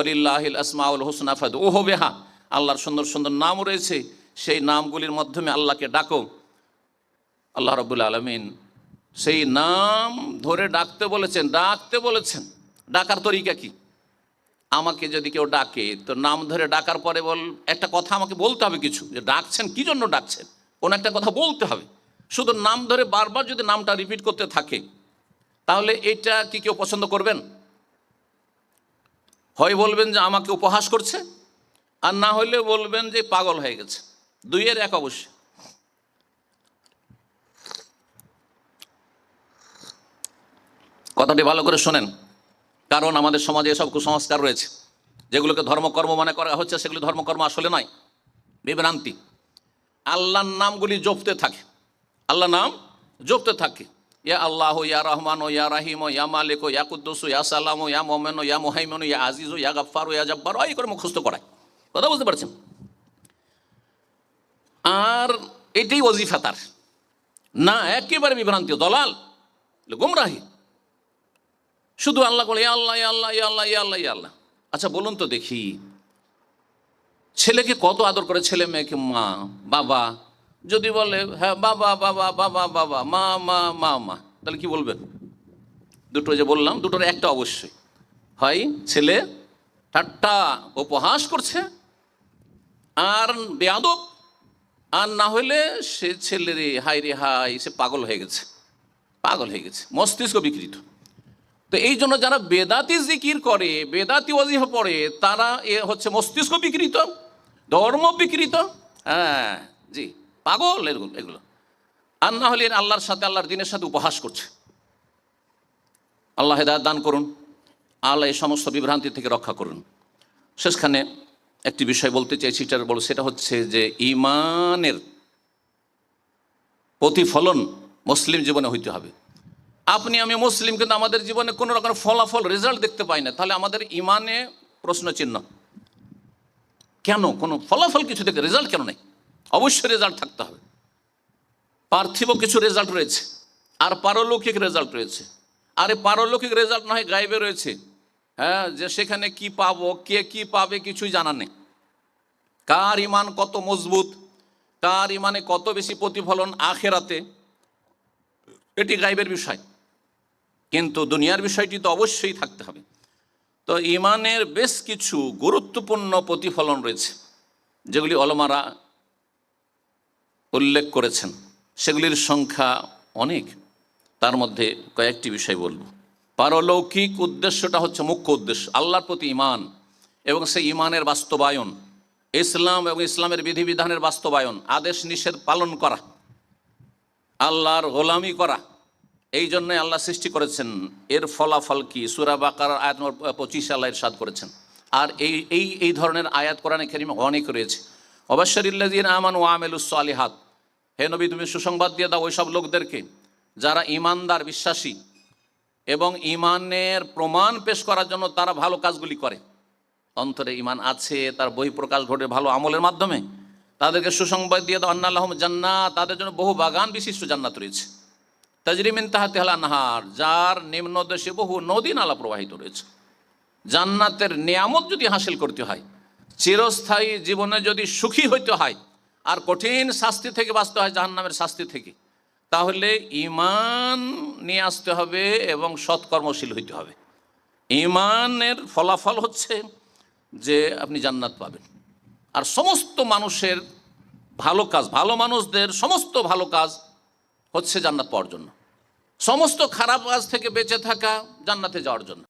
বলিল্লাহিল আসমাউল হোসনা ও বেহা। আল্লাহর সুন্দর সুন্দর নাম রয়েছে। সেই নামগুলির মাধ্যমে আল্লাহকে ডাকো। আল্লাহ রবুল আলমিন সেই নাম ধরে ডাকতে বলেছেন ডাকতে বলেছেন। ডাকার তরিকা কি? আমাকে যদি কেউ ডাকে, তো নাম ধরে ডাকার পরে বল, একটা কথা আমাকে বলতে হবে কিছু। যে ডাকছেন, কি জন্য ডাকছেন? কোনো একটা কথা বলতে হবে। শুধু নাম ধরে বারবার যদি নামটা রিপিট করতে থাকে, তাহলে এটা কি কেউ পছন্দ করবেন? হয় বলবেন যে আমাকে উপহাস করছে, আর না হলে বলবেন যে পাগল হয়ে গেছে। দুইয়ের এক অবশ্যই। কথাটি ভালো করে শোনেন, কারণ আমাদের সমাজে এসব কুসংস্কার রয়েছে। যেগুলোকে ধর্মকর্ম মনে করা হচ্ছে, সেগুলি ধর্মকর্ম আসলে নয়, বিভ্রান্তি। আল্লাহর নামগুলি জপতে থাকে। আল্লাহ নাম জপতে থাকে। ইয়া আল্লাহ ইয়া রহমান ও ইয়া রাহিম ও ইয়া মালিক ও ইয়া কুদ্দুস ইয়া সালাম ও ইয়া মোমেন ও ইয়া মোহাইমন ইয়া আজিজ ও ইয়া গাফার ও ইয়া জব্বার এই করে মুখস্থ করায়। কথা বুঝতে পারছেন? আর এটাই ওজিফা তার। না, একেবারে বিভ্রান্তি, দলাল, গুমরাহি। শুধু আল্লাহ বলে আল্লাহ আল্লাহ, ইয়া আল্লাহ ইয়া আল্লাহ ইয়া আল্লাহ। আচ্ছা বলুন তো দেখি। ছেলেকে কত আদর করে? ছেলে, মেয়েকে মা, বাবা যদি বলে হ্যাঁ বাবা বাবা বাবা বাবা মা মা মা মা, তাহলে কি বলবেন? দুটো যে বললাম, দুটোর একটা অবশ্যই। হয় ছেলে, ঠাট্টা উপহাস করছে, আর বেয়াদব, আর না হলে সে ছেলে রে হাই রে হাই, সে পাগল হয়ে গেছে। পাগল হয়ে গেছে, মস্তিষ্ক বিকৃত। তো এই জন্য যারা বেদাতি জিকির করে, বেদাতি অজিহ পড়ে, তারা এ হচ্ছে মস্তিষ্ক বিকৃত, ধর্ম বিকৃত। হ্যাঁ জি। পাগল এগুলো এগুলো। আর না হলে আল্লাহর সাথে, আল্লাহর দিনের সাথে উপহাস করছে। আল্লাহ হেদায়ত দান করুন, আল্লাহ এই সমস্ত বিভ্রান্তি থেকে রক্ষা করুন। শেষখানে একটি বিষয় বলতে চাইছি সেটা বল, সেটা হচ্ছে যে ইমানের প্রতিফলন মুসলিম জীবনে হইতে হবে। আপনি, আমি মুসলিম, কিন্তু আমাদের জীবনে কোনো রকম ফলাফল রেজাল্ট দেখতে পাই না। তাহলে আমাদের ইমানে প্রশ্ন চিহ্ন কেন? কোনো ফলাফল কিছু দেখে রেজাল্ট কেন নেই? অবশ্যই রেজাল্ট থাকতে হবে। পার্থিব কিছু রেজাল্ট রয়েছে, আর পারলৌকিক রেজাল্ট রয়েছে। আর পারলৌকিক রেজাল্ট না হয় গাইবে রয়েছে। হ্যাঁ যে সেখানে কি পাবো, কে কি পাবে কিছুই জানা নেই। কার ইমান কত মজবুত কার ইমানে কত বেশি প্রতিফলন আখেরাতে, এটি গাইবের বিষয়। কিন্তু দুনিয়ার বিষয়টি তো অবশ্যই থাকতে হবে। তো ইমানের বেশ কিছু গুরুত্বপূর্ণ প্রতিফলন রয়েছে, যেগুলি অলমারা উল্লেখ করেছেন। সেগুলির সংখ্যা অনেক। তার মধ্যে কয়েকটি বিষয় বলব। পারলৌকিক উদ্দেশ্যটা হচ্ছে মুখ্য উদ্দেশ্য, আল্লাহর প্রতি ইমান এবং সেই ইমানের বাস্তবায়ন। ইসলাম এবং ইসলামের বিধিবিধানের বাস্তবায়ন, আদেশ নিষেধ পালন করা, আল্লাহর গোলামি করা, এই জন্যই আল্লাহ সৃষ্টি করেছেন। এর ফলাফল কি? সুরা বাকার আয়াত পঁচিশ আল্লাহ ইরশাদ করেছেন। আর এই এই এই ধরনের আয়াত কোরআনে কেরিমে অনেক রয়েছে। অবশ্যরিল্লাদিন আমান ও আমেলুস আলিহাত হে নবী, তুমি সুসংবাদ দিয়ে দাও ওইসব লোকদেরকে যারা ইমানদার, বিশ্বাসী এবং ইমানের প্রমাণ পেশ করার জন্য তারা ভালো কাজগুলি করে। অন্তরে ইমান আছে, তার বই প্রকাশ ঘটে ভালো আমলের মাধ্যমে। তাদেরকে সুসংবাদ দিয়ে দাও আন্না জান্নাত, তাদের জন্য বহু বাগান বিশিষ্ট জান্নাত রয়েছে। তাজরিমিন তাহাতে হালা নাহার, যার নিম্ন দেশে বহু নদী নালা প্রবাহিত রয়েছে। জান্নাতের নিয়ামত যদি হাসিল করতে হয় চিরস্থায়ী জীবনে যদি সুখী হইতে হয়, আর কঠিন শাস্তি থেকে বাঁচতে হয়, জাহান্নামের শাস্তি থেকে, তাহলে ইমান নিয়ে আসতে হবে এবং সৎকর্মশীল হইতে হবে। ইমানের ফলাফল হচ্ছে যে আপনি জান্নাত পাবেন। আর সমস্ত মানুষের ভালো কাজ, ভালো মানুষদের সমস্ত ভালো কাজ হচ্ছে জান্নাত পাওয়ার জন্য। সমস্ত খারাপ কাজ থেকে বেঁচে থাকা জান্নাতে যাওয়ার জন্য।